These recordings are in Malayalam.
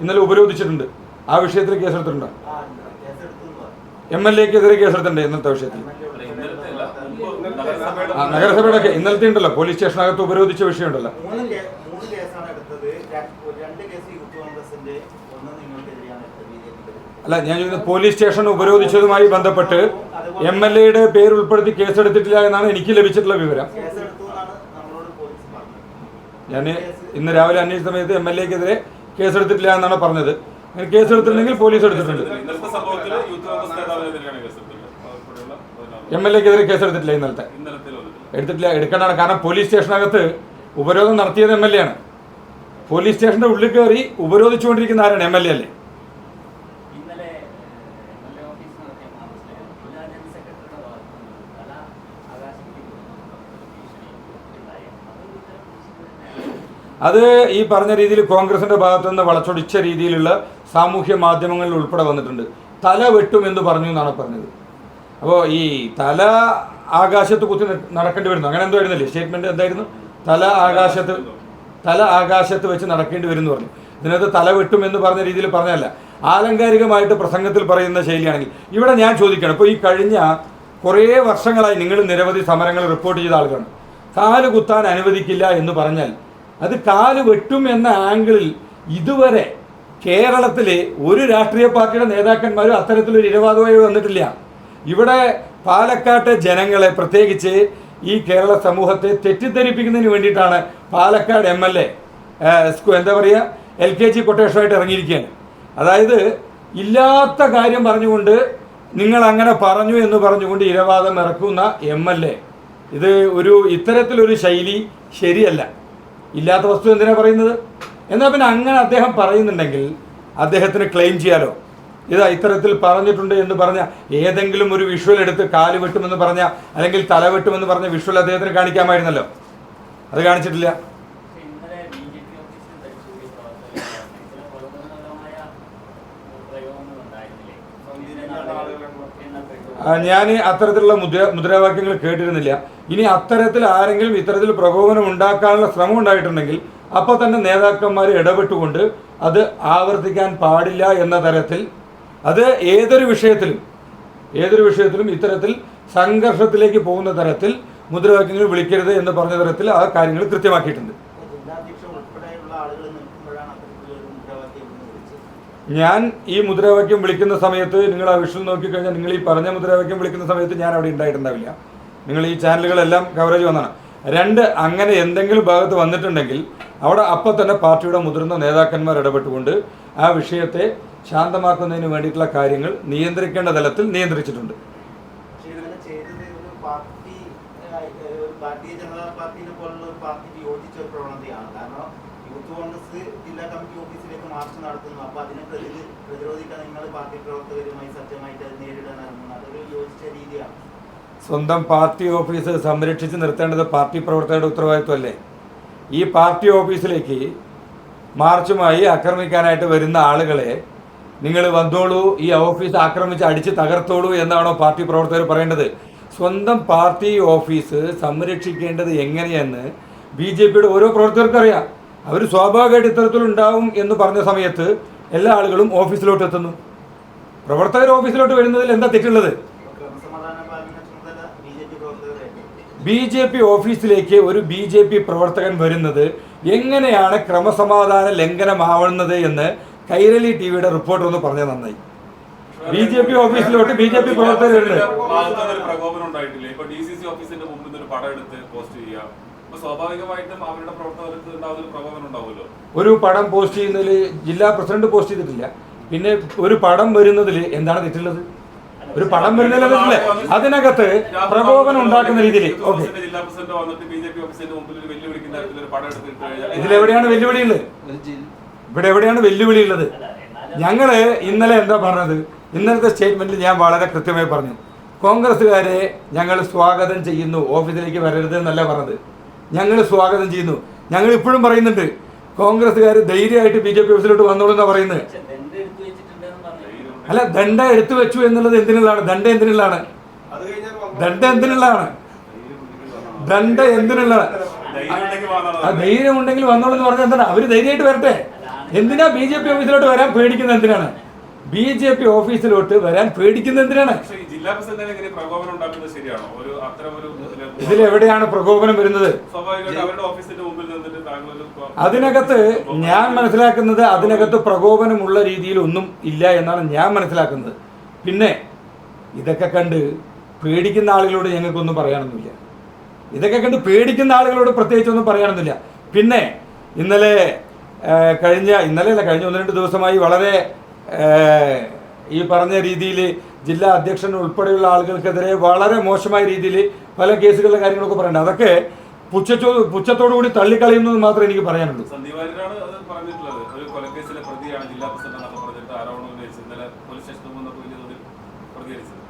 ഇന്നലെ ഉപരോധിച്ചിട്ടുണ്ട്. ആ വിഷയത്തിൽ കേസെടുത്തിട്ടുണ്ട്. എം എൽ എക്കെതിരെ കേസെടുത്തിട്ടുണ്ട് ഇന്നത്തെ വിഷയത്തിൽ. ആ നഗരസഭയുടെ ഒക്കെ ഇന്നലത്തെ ഉണ്ടല്ലോ പോലീസ് സ്റ്റേഷനകത്ത് ഉപരോധിച്ച വിഷയമുണ്ടല്ലോ. അല്ല ഞാൻ ചോദിക്കുന്നത് പോലീസ് സ്റ്റേഷൻ ഉപരോധിച്ചതുമായി ബന്ധപ്പെട്ട് എം എൽ എയുടെ പേര് ഉൾപ്പെടുത്തി കേസെടുത്തിട്ടില്ല എന്നാണ് എനിക്ക് ലഭിച്ചിട്ടുള്ള വിവരം. ഞാൻ ഇന്ന് രാവിലെ അന്വേഷിച്ച സമയത്ത് എം എൽ എക്കെതിരെ കേസെടുത്തിട്ടില്ല എന്നാണ് പറഞ്ഞത്. അങ്ങനെ കേസെടുത്തിട്ടുണ്ടെങ്കിൽ പോലീസ് എടുത്തിട്ടുണ്ട്. എം എൽ എക്കെതിരെ കേസെടുത്തിട്ടില്ല ഇന്നലത്തെ. ഇന്നലത്തെ എടുത്തിട്ടില്ല എടുക്കേണ്ടതാണ്. കാരണം പോലീസ് സ്റ്റേഷനകത്ത് ഉപരോധം നടത്തിയത് എം എൽ എ ആണ്. പോലീസ് സ്റ്റേഷന്റെ ഉള്ളിൽ കയറി ഉപരോധിച്ചുകൊണ്ടിരിക്കുന്ന ആരാണ് എം എൽ എ അല്ലേ? അത് ഈ പറഞ്ഞ രീതിയിൽ കോൺഗ്രസിന്റെ ഭാഗത്തു നിന്ന് വളച്ചൊടിച്ച രീതിയിലുള്ള സാമൂഹ്യ മാധ്യമങ്ങളിൽ ഉൾപ്പെടെ വന്നിട്ടുണ്ട്. തല വെട്ടും എന്ന് പറഞ്ഞു എന്നാണ് പറഞ്ഞത്. അപ്പോൾ ഈ തല ആകാശത്ത് കുത്തി നടക്കേണ്ടി വരുന്നു. അങ്ങനെ എന്തോ ആയിരുന്നില്ലേ? സ്റ്റേറ്റ്മെന്റ് എന്തായിരുന്നു? തല ആകാശത്ത് തല ആകാശത്ത് വെച്ച് നടക്കേണ്ടി വരും എന്ന് പറഞ്ഞു. ഇതിനകത്ത് തല വെട്ടും എന്ന് പറഞ്ഞ രീതിയിൽ പറഞ്ഞല്ല ആലങ്കാരികമായിട്ട് പ്രസംഗത്തിൽ പറയുന്ന ശൈലിയാണെങ്കിൽ ഇവിടെ ഞാൻ ചോദിക്കണം ഇപ്പോൾ ഈ കഴിഞ്ഞ കുറേ വർഷങ്ങളായി നിങ്ങൾ നിരവധി സമരങ്ങൾ റിപ്പോർട്ട് ചെയ്ത ആളുകളാണ്. കാൽ കുത്താൻ അനുവദിക്കില്ല എന്ന് പറഞ്ഞാൽ അത് കാൽ വെട്ടും എന്ന ആംഗിളിൽ ഇതുവരെ കേരളത്തിലെ ഒരു രാഷ്ട്രീയ പാർട്ടിയുടെ നേതാക്കന്മാരും അത്തരത്തിലൊരു ഇരവാദമായി വന്നിട്ടില്ല. ഇവിടെ പാലക്കാട്ടെ ജനങ്ങളെ പ്രത്യേകിച്ച് ഈ കേരള സമൂഹത്തെ തെറ്റിദ്ധരിപ്പിക്കുന്നതിന് വേണ്ടിയിട്ടാണ് പാലക്കാട് എം എൽ എ എന്താ പറയുക എൽ കെ ജി കൊട്ടേഷനായിട്ട് ഇറങ്ങിയിരിക്കുകയാണ്. അതായത് ഇല്ലാത്ത കാര്യം പറഞ്ഞുകൊണ്ട് നിങ്ങൾ അങ്ങനെ പറഞ്ഞു എന്ന് പറഞ്ഞുകൊണ്ട് ഇരവാദം ഇറക്കുന്ന എം എൽ എ. ഇത് ഒരു ഇത്തരത്തിലൊരു ശൈലി ശരിയല്ല. ഇല്ലാത്ത വസ്തു എന്തിനാണ് പറയുന്നത്? എന്നാൽ പിന്നെ അങ്ങനെ അദ്ദേഹം പറയുന്നുണ്ടെങ്കിൽ അദ്ദേഹത്തിന് ക്ലെയിം ചെയ്യാലോ? ഇതാ ഇത്തരത്തിൽ പറഞ്ഞിട്ടുണ്ട് എന്ന് പറഞ്ഞ ഏതെങ്കിലും ഒരു വിഷ്വൽ എടുത്ത് കാൽ വെട്ടുമെന്ന് പറഞ്ഞ അല്ലെങ്കിൽ തല വെട്ടുമെന്ന് പറഞ്ഞ വിഷ്വൽ അദ്ദേഹത്തിന് കാണിക്കാമായിരുന്നല്ലോ. അത് കാണിച്ചിട്ടില്ല. ഞാൻ അത്തരത്തിലുള്ള മുദ്ര മുദ്രാവാക്യങ്ങൾ കേട്ടിരുന്നില്ല. ഇനി അത്തരത്തിൽ ആരെങ്കിലും ഇത്തരത്തിൽ പ്രകോപനം ഉണ്ടാക്കാനുള്ള ശ്രമം ഉണ്ടായിട്ടുണ്ടെങ്കിൽ അപ്പോൾ തന്നെ നേതാക്കന്മാർ ഇടപെട്ടുകൊണ്ട് അത് ആവർത്തിക്കാൻ പാടില്ല എന്ന തരത്തിൽ അത് ഏതൊരു വിഷയത്തിലും ഏതൊരു വിഷയത്തിലും ഇത്തരത്തിൽ സംഘർഷത്തിലേക്ക് പോകുന്ന തരത്തിൽ മുദ്രാവാക്യങ്ങൾ വിളിക്കരുത് എന്ന് പറഞ്ഞ തരത്തിൽ ആ കാര്യങ്ങൾ കൃത്യമാക്കിയിട്ടുണ്ട്. ഞാൻ ഈ മുദ്രാവാക്യം വിളിക്കുന്ന സമയത്ത് നിങ്ങൾ ആ വിഷയം നോക്കിക്കഴിഞ്ഞാൽ നിങ്ങൾ ഈ പറഞ്ഞ മുദ്രാവാക്യം വിളിക്കുന്ന സമയത്ത് ഞാൻ അവിടെ ഉണ്ടായിട്ടുണ്ടാവില്ല നിങ്ങൾ ഈ ചാനലുകളെല്ലാം കവറേജ് വന്നതാണ്. രണ്ട് അങ്ങനെ എന്തെങ്കിലും ഭാഗത്ത് വന്നിട്ടുണ്ടെങ്കിൽ അവിടെ അപ്പം തന്നെ പാർട്ടിയുടെ മുതിർന്ന നേതാക്കന്മാർ ഇടപെട്ടുകൊണ്ട് ആ വിഷയത്തെ ശാന്തമാക്കുന്നതിന് വേണ്ടിയിട്ടുള്ള കാര്യങ്ങൾ നിയന്ത്രിക്കേണ്ട തലത്തിൽ നിയന്ത്രിച്ചിട്ടുണ്ട്. ഭാരതീയ ജനതാ പാർട്ടിനെ പോലുള്ള ഒരു പാർട്ടിക്ക് യോജിച്ച ഒരു പ്രവണതയാണ്. കാരണം യൂത്ത് ജില്ലാ കമ്മിറ്റി ഓഫീസിലേക്ക് മാർച്ച് നടത്തുന്നു. അപ്പോൾ അതിനെ പ്രതി പ്രതിരോധിക്കാൻ നിങ്ങൾ പാർട്ടി പ്രവർത്തകരുമായി സത്യമായിട്ട് അത് നേരിടാൻ ഇറങ്ങുന്നു. അതൊരു യോജിച്ച രീതിയാണ്. സ്വന്തം പാർട്ടി ഓഫീസ് സംരക്ഷിച്ച് നിർത്തേണ്ടത് പാർട്ടി പ്രവർത്തകരുടെ ഉത്തരവാദിത്വമല്ലേ? ഈ പാർട്ടി ഓഫീസിലേക്ക് മാർച്ചുമായി ആക്രമിക്കാനായിട്ട് വരുന്ന ആളുകളെ നിങ്ങൾ വന്നോളൂ ഈ ഓഫീസ് ആക്രമിച്ച് അടിച്ച് തകർത്തോളൂ എന്നാണോ പാർട്ടി പ്രവർത്തകർ പറയേണ്ടത്? സ്വന്തം പാർട്ടി ഓഫീസ് സംരക്ഷിക്കേണ്ടത് എങ്ങനെയെന്ന് ബി ജെ പിയുടെ ഓരോ പ്രവർത്തകർക്കും അറിയാം. അവർ സ്വാഭാവികമായിട്ട് ഇത്തരത്തിലുണ്ടാവും എന്ന് പറഞ്ഞ സമയത്ത് എല്ലാ ആളുകളും ഓഫീസിലോട്ട് എത്തുന്നു. പ്രവർത്തകർ ഓഫീസിലോട്ട് വരുന്നതിൽ എന്താ തെറ്റുള്ളത് ക്രമസമാധാന പാലന ചുമതല ബി ജെ പി പ്രവർത്തകരായിരുന്നു ബി ജെ പി ഓഫീസിലേക്ക് ഒരു ബി ജെ പി പ്രവർത്തകൻ വരുന്നത് എങ്ങനെയാണ് ക്രമസമാധാന ലംഘനമാവുന്നത് എന്ന് കൈരളി ടി വിയുടെ റിപ്പോർട്ടർ ഒന്ന് പറഞ്ഞ നന്നായി. ബി ജെ പി ഓഫീസിലോട്ട് ബി ജെ പി ഉണ്ടാവുമല്ലോ? ഒരു പടം പോസ്റ്റ് ചെയ്യുന്നതിൽ ജില്ലാ പ്രസിഡന്റ് പോസ്റ്റ് ചെയ്തിട്ടില്ല. പിന്നെ ഒരു പടം വരുന്നതിൽ എന്താണ് തെറ്റുള്ളത്? ഒരു പടം വരുന്നില്ല അതിനകത്ത് പ്രകോപനം ഉണ്ടാക്കുന്ന രീതിയിൽ. ഓക്കെ. ഇതിലെവിടെയാണ് വെല്ലുവിളി വെല്ലുവിളിയുള്ളത് ഇവിടെ എവിടെയാണ് വെല്ലുവിളി ഉള്ളത് ഞങ്ങൾ ഇന്നലെ എന്താ പറഞ്ഞത്? ഇന്നലത്തെ സ്റ്റേറ്റ്മെന്റിൽ ഞാൻ വളരെ കൃത്യമായി പറഞ്ഞു. കോൺഗ്രസ്സുകാരെ ഞങ്ങൾ സ്വാഗതം ചെയ്യുന്നു ഓഫീസിലേക്ക് വരരുത് എന്നല്ല പറഞ്ഞത്. ഞങ്ങൾ സ്വാഗതം ചെയ്യുന്നു. ഞങ്ങൾ ഇപ്പോഴും പറയുന്നുണ്ട് കോൺഗ്രസ്സുകാർ ധൈര്യമായിട്ട് ബി ജെ പി ഓഫീസിലോട്ട് വന്നോളൂ എന്നാ പറയുന്നത് പക്ഷെ ദണ്ട് എടുത്തു വെച്ചിട്ടുണ്ടെന്ന് പറഞ്ഞു അല്ല ദണ്ഡ എടുത്തു വെച്ചു എന്നുള്ളത് എന്തിനുള്ളതാണ്? ദണ്ഡ എന്തിനുള്ളതാണ്? ദണ്ഡ എന്തിനുള്ളതാണ്? ദണ്ഡ എന്തിനുള്ളതാണ്? ധൈര്യം ഉണ്ടെങ്കിൽ വന്നോളൂ എന്ന് പറഞ്ഞാൽ എന്താണ്? അവർ ധൈര്യമായിട്ട് വരട്ടെ. എന്തിനാ ബി ജെ പി ഓഫീസിലോട്ട് വരാൻ പേടിക്കുന്നത് എന്തിനാണ്? ബി ജെ പി ഓഫീസിലോട്ട് വരാൻ പേടിക്കുന്നത് എന്തിനാണ്? ഇതിലെവിടെയാണ് പ്രകോപനം വരുന്നത്? അതിനകത്ത് ഞാൻ മനസ്സിലാക്കുന്നത് അതിനകത്ത് പ്രകോപനമുള്ള രീതിയിൽ ഒന്നും ഇല്ല എന്നാണ് ഞാൻ മനസ്സിലാക്കുന്നത്. പിന്നെ ഇതൊക്കെ കണ്ട് പേടിക്കുന്ന ആളുകളോട് ഞങ്ങൾക്കൊന്നും പറയാനൊന്നുമില്ല. ഇതൊക്കെ കണ്ട് പേടിക്കുന്ന ആളുകളോട് പ്രത്യേകിച്ചൊന്നും പറയാനൊന്നുമില്ല. പിന്നെ ഇന്നലെ കഴിഞ്ഞ ഇന്നലെ അല്ല കഴിഞ്ഞ ഒന്ന് രണ്ട് ദിവസമായി വളരെ ഈ പറഞ്ഞ രീതിയിൽ ജില്ലാ അധ്യക്ഷൻ ഉൾപ്പെടെയുള്ള ആളുകൾക്കെതിരെ വളരെ മോശമായ രീതിയിൽ പല കേസുകളുടെ കാര്യങ്ങളൊക്കെ പറയുന്നുണ്ട് അതൊക്കെ പുച്ഛച്ചോ പുച്ഛത്തോടു കൂടി തള്ളിക്കളയുന്നത് മാത്രമേ എനിക്ക് പറയാനുള്ളൂ.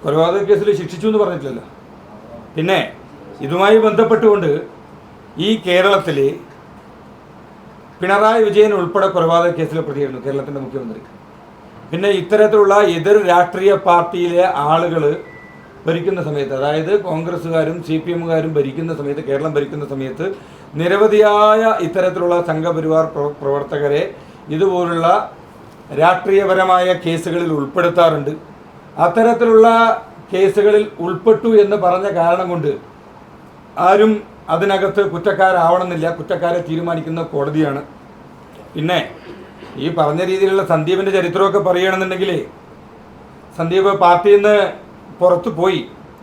കൊലപാതക കേസിൽ ശിക്ഷിച്ചു എന്ന് പറഞ്ഞിട്ടില്ലല്ലോ. പിന്നെ ഇതുമായി ബന്ധപ്പെട്ടുകൊണ്ട് ഈ കേരളത്തിൽ പിണറായി വിജയൻ ഉൾപ്പെടെ കൊലപാതക കേസിൽ പ്രതിയായിരുന്നു കേരളത്തിന്റെ മുഖ്യമന്ത്രി. പിന്നെ ഇത്തരത്തിലുള്ള എതിർ രാഷ്ട്രീയ പാർട്ടിയിലെ ആളുകൾ ഭരിക്കുന്ന സമയത്ത് അതായത് കോൺഗ്രസ്സുകാരും സി പി എമ്മുകാരും ഭരിക്കുന്ന സമയത്ത് കേരളം ഭരിക്കുന്ന സമയത്ത് നിരവധിയായ ഇത്തരത്തിലുള്ള സംഘപരിവാർ പ്രവർത്തകരെ ഇതുപോലുള്ള രാഷ്ട്രീയപരമായ കേസുകളിൽ ഉൾപ്പെടുത്താറുണ്ട്. അത്തരത്തിലുള്ള കേസുകളിൽ ഉൾപ്പെട്ടു എന്ന് പറഞ്ഞ കാരണം കൊണ്ട് ആരും അതിനകത്ത് കുറ്റക്കാരാവണമെന്നില്ല. കുറ്റക്കാരെ തീരുമാനിക്കുന്ന കോടതിയാണ്. പിന്നെ ഈ പറഞ്ഞ രീതിയിലുള്ള സന്ദീപിന്റെ ചരിത്രമൊക്കെ പറയുകയാണെന്നുണ്ടെങ്കിൽ സന്ദീപ് പാർട്ടിയിൽ നിന്ന് പുറത്തു പോയി